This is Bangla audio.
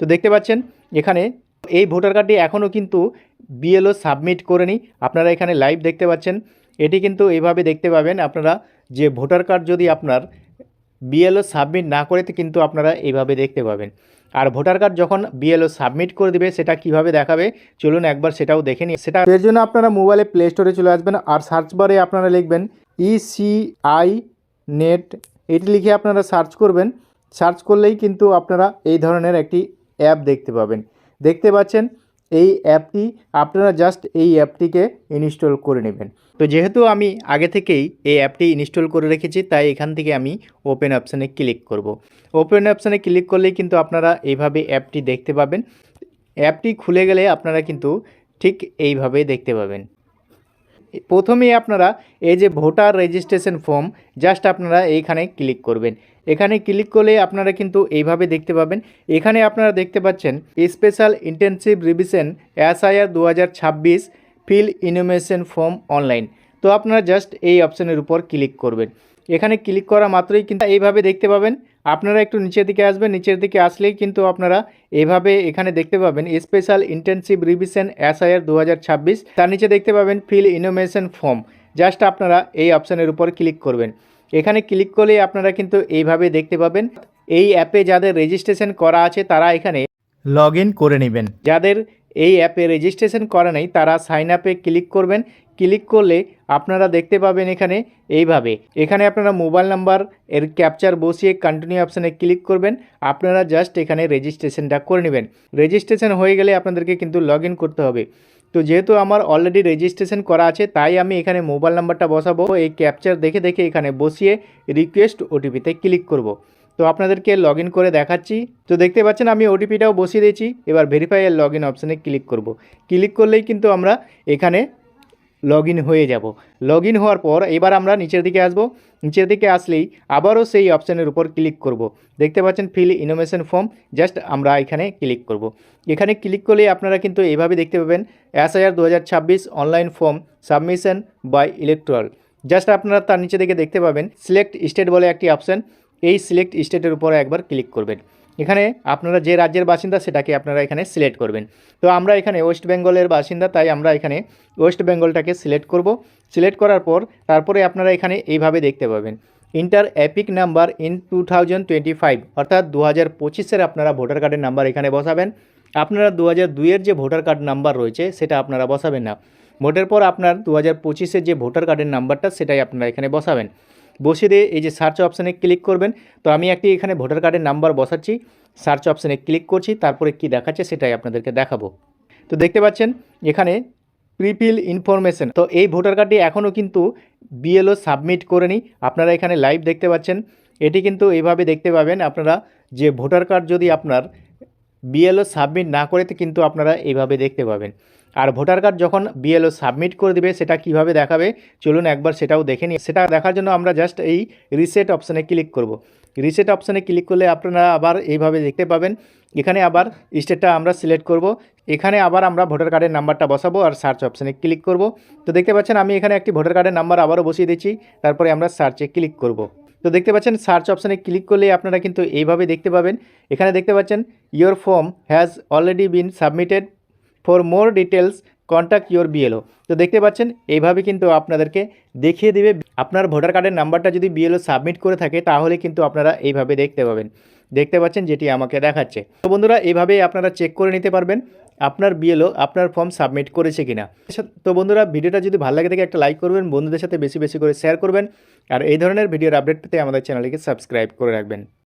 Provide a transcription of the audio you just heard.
তো দেখতে পাচ্ছেন, এখানে এই ভোটার কার্ডটি এখনও কিন্তু বিএলও সাবমিট করেনি। আপনারা এখানে লাইভ দেখতে পাচ্ছেন। এটি কিন্তু এইভাবে দেখতে পাবেন আপনারা যে ভোটার কার্ড যদি আপনার বিএলও সাবমিট না করে কিন্তু আপনারা এইভাবে দেখতে পাবেন। আর ভোটার কার্ড যখন বিএলও সাবমিট করে দিবে, সেটা কীভাবে দেখাবে? চলুন একবার সেটাও দেখে নিই। সেটা এর জন্য আপনারা মোবাইলে প্লে স্টোরে চলে আসবেন আর সার্চ বারে আপনারা লিখবেন E ইসিআই নেট এটি লিখে আপনারা সার্চ করবেন। সার্চ করলেই কিন্তু আপনারা এই ধরনের একটি অ্যাপ দেখতে পাবেন। দেখতে পাচ্ছেন, এই অ্যাপটি আপনারা জাস্ট এই অ্যাপটিকে ইনস্টল করে নেবেন। তো যেহেতু আমি আগে থেকেই এই অ্যাপটি ইনস্টল করে রেখেছি, তাই এখান থেকে আমি ওপেন অপশানে ক্লিক করব। ওপেন অপশানে ক্লিক করলেই কিন্তু আপনারা এইভাবে অ্যাপটি দেখতে পাবেন। অ্যাপটি খুলে গেলে আপনারা কিন্তু ঠিক এইভাবে দেখতে পাবেন। প্রথমেই আপনারা এই যে ভোটার রেজিস্ট্রেশন ফর্ম, জাস্ট আপনারা এইখানে ক্লিক করবেন। এখানে ক্লিক করলে আপনারা কিন্তু এইভাবে দেখতে পাবেন। এখানে আপনারা দেখতে পাচ্ছেন, স্পেশাল ইন্টেনসিভ রিভিশন এসআইআর দু হাজার ছাব্বিশ ফিল ইনোমেশন ফর্ম অনলাইন। তো আপনারা জাস্ট এই অপশানের উপর ক্লিক করবেন। এখানে ক্লিক করা মাত্রই কিন্তু এইভাবে দেখতে পাবেন। আপনারা একটু নিচের দিকে আসবেন, নিচের দিকে আসলেই কিন্তু আপনারা এভাবে এখানে দেখতে পাবেন স্পেশাল ইন্টেনসিভ রিভিশন এসআইআর দু হাজার ছাব্বিশ। তার নিচে দেখতে পাবেন ফিল ইনোমেশন ফর্ম। জাস্ট আপনারা এই অপশানের উপর ক্লিক করবেন। এখানে ক্লিক করলে আপনারা কিন্তু এইভাবে দেখতে পাবেন। এই অ্যাপে যাদের রেজিস্ট্রেশন করা আছে তারা এখানে লগ করে নেবেন। যাদের এই অ্যাপে রেজিস্ট্রেশন করা নেই তারা সাইন আপে ক্লিক করবেন। ক্লিক করলে আপনারা দেখতে পাবেন এখানে এইভাবে। এখানে আপনারা মোবাইল নাম্বার এর ক্যাপচার বসিয়ে কন্টিনিউ অপশানে ক্লিক করবেন। আপনারা জাস্ট এখানে রেজিস্ট্রেশনটা করে নেবেন। রেজিস্ট্রেশন হয়ে গেলে আপনাদেরকে কিন্তু লগ করতে হবে। তো যেহেতু আমার অলরেডি রেজিস্ট্রেশন করা আছে, তাই আমি এখানে মোবাইল নাম্বারটা বসাবো। এই ক্যাপচার দেখে দেখে এখানে বসিয়ে রিকোয়েস্ট ওটিপিতে ক্লিক করব। তো আপনাদেরকে লগ করে দেখাচ্ছি। তো দেখতে পাচ্ছেন আমি ওটিপিটাও বসিয়ে দিয়েছি। এবার ভেরিফাই এর লগ ইন অপশানে ক্লিক করব। ক্লিক করলেই কিন্তু আমরা এখানে লগ হয়ে যাব। লগ হওয়ার পর এবার আমরা নিচের দিকে আসব। নিচের দিকে আসলেই আবারও সেই অপশানের উপর ক্লিক করব। দেখতে পাচ্ছেন ফিল ইনোভেশন ফর্ম, জাস্ট আমরা এখানে ক্লিক করব। এখানে ক্লিক করলে আপনারা কিন্তু এইভাবে দেখতে পাবেন, এসআইআর দু হাজার ছাব্বিশ online form submission by electoral. Just আপনারা তার নিচে দিকে দেখতে পাবেন, সিলেক্ট স্টেট বলে একটি অপশান, এই সিলেক্ট স্টেটের উপরে একবার ক্লিক করবেন। এখানে আপনারা যে রাজ্যের বাসিন্দা সেটাকে আপনারা এখানে সিলেক্ট করবেন। তো আমরা এখানে ওয়েস্ট বেঙ্গলের বাসিন্দা, তাই আমরা এখানে ওয়েস্ট বেঙ্গলটাকে সিলেক্ট করব। সিলেক্ট করার পর তারপরে আপনারা এখানে এইভাবে দেখতে পাবেন। Enter EPIC number in two thousand twenty five অর্থাৎ দু হাজার পঁচিশের আপনারা ভোটার কার্ডের নাম্বার এখানে বসাবেন। আপনারা দু হাজার দুইয়ের যে ভোটার কার্ড নাম্বার রয়েছে, সেটা আপনারা বসাবেন না। ভোটের পর আপনার দু হাজার পঁচিশের যে ভোটার কার্ডের নাম্বারটা সেটাই আপনারা এখানে বসাবেন। বসিয়ে দিয়ে এই যে সার্চ অপশানে ক্লিক করবেন। তো আমি একটি এখানে ভোটার কার্ডের নাম্বার বসাচ্ছি। সার্চ অপশানে ক্লিক করছি, তারপরে কি দেখাচ্ছে সেটাই আপনাদেরকে দেখাবো। তো দেখতে পাচ্ছেন, এখানে প্রিফিল ইনফরমেশন তো এই ভোটার কার্ডটি এখনও কিন্তু বিএলও সাবমিট করেনি। আপনারা এখানে লাইভ দেখতে পাচ্ছেন। এটি কিন্তু এইভাবে দেখতে পাবেন আপনারা যে ভোটার কার্ড যদি আপনার বিএলও সাবমিট না করে কিন্তু আপনারা এইভাবে দেখতে পাবেন। আর ভোটার কার্ড যখন বিএলও সাবমিট করে দিবে, সেটা কীভাবে দেখাবে? চলুন একবার সেটাও দেখে নিই। সেটা দেখার জন্য আমরা জাস্ট এই রিসেট অপশানে ক্লিক করব। রিসেট অপশানে ক্লিক করলে আপনারা আবার এইভাবে দেখতে পাবেন। এখানে আবার স্টেটটা আমরা সিলেক্ট করব। এখানে আবার আমরা ভোটার কার্ডের নাম্বারটা বসাবো আর সার্চ অপশানে ক্লিক করব। তো দেখতে পাচ্ছেন, আমি এখানে একটি ভোটার কার্ডের নাম্বার আবারও বসিয়ে দিচ্ছি। তারপরে আমরা সার্চে ক্লিক করব। তো দেখতে পাচ্ছেন সার্চ অপশানে ক্লিক করলে আপনারা কিন্তু এইভাবে দেখতে পাবেন। এখানে দেখতে পাচ্ছেন your form has already been submitted for more details contact your BLO তো দেখতে পাচ্ছেন, এইভাবে কিন্তু আপনাদেরকে দেখিয়ে দিবে। আপনার ভোটার কার্ডের নাম্বারটা যদি বিএলও সাবমিট করে থাকে, তাহলে কিন্তু আপনারা এইভাবে দেখতে পাবেন। দেখতে পাচ্ছেন যেটি আমাকে দেখাচ্ছে। তো বন্ধুরা, এইভাবেই আপনারা চেক করে নিতে পারবেন, আপনার বিএলও আপনার ফর্ম সাবমিট করেছে কিনা। তো বন্ধুরা, ভিডিওটা যদি ভালো লাগে থাকে, একটা লাইক করবেন, বন্ধুদের সাথে বেশি বেশি করে শেয়ার করবেন, আর এই ধরনের ভিডিওর আপডেট পেতে আমাদের চ্যানেলটিকে সাবস্ক্রাইব করে রাখবেন।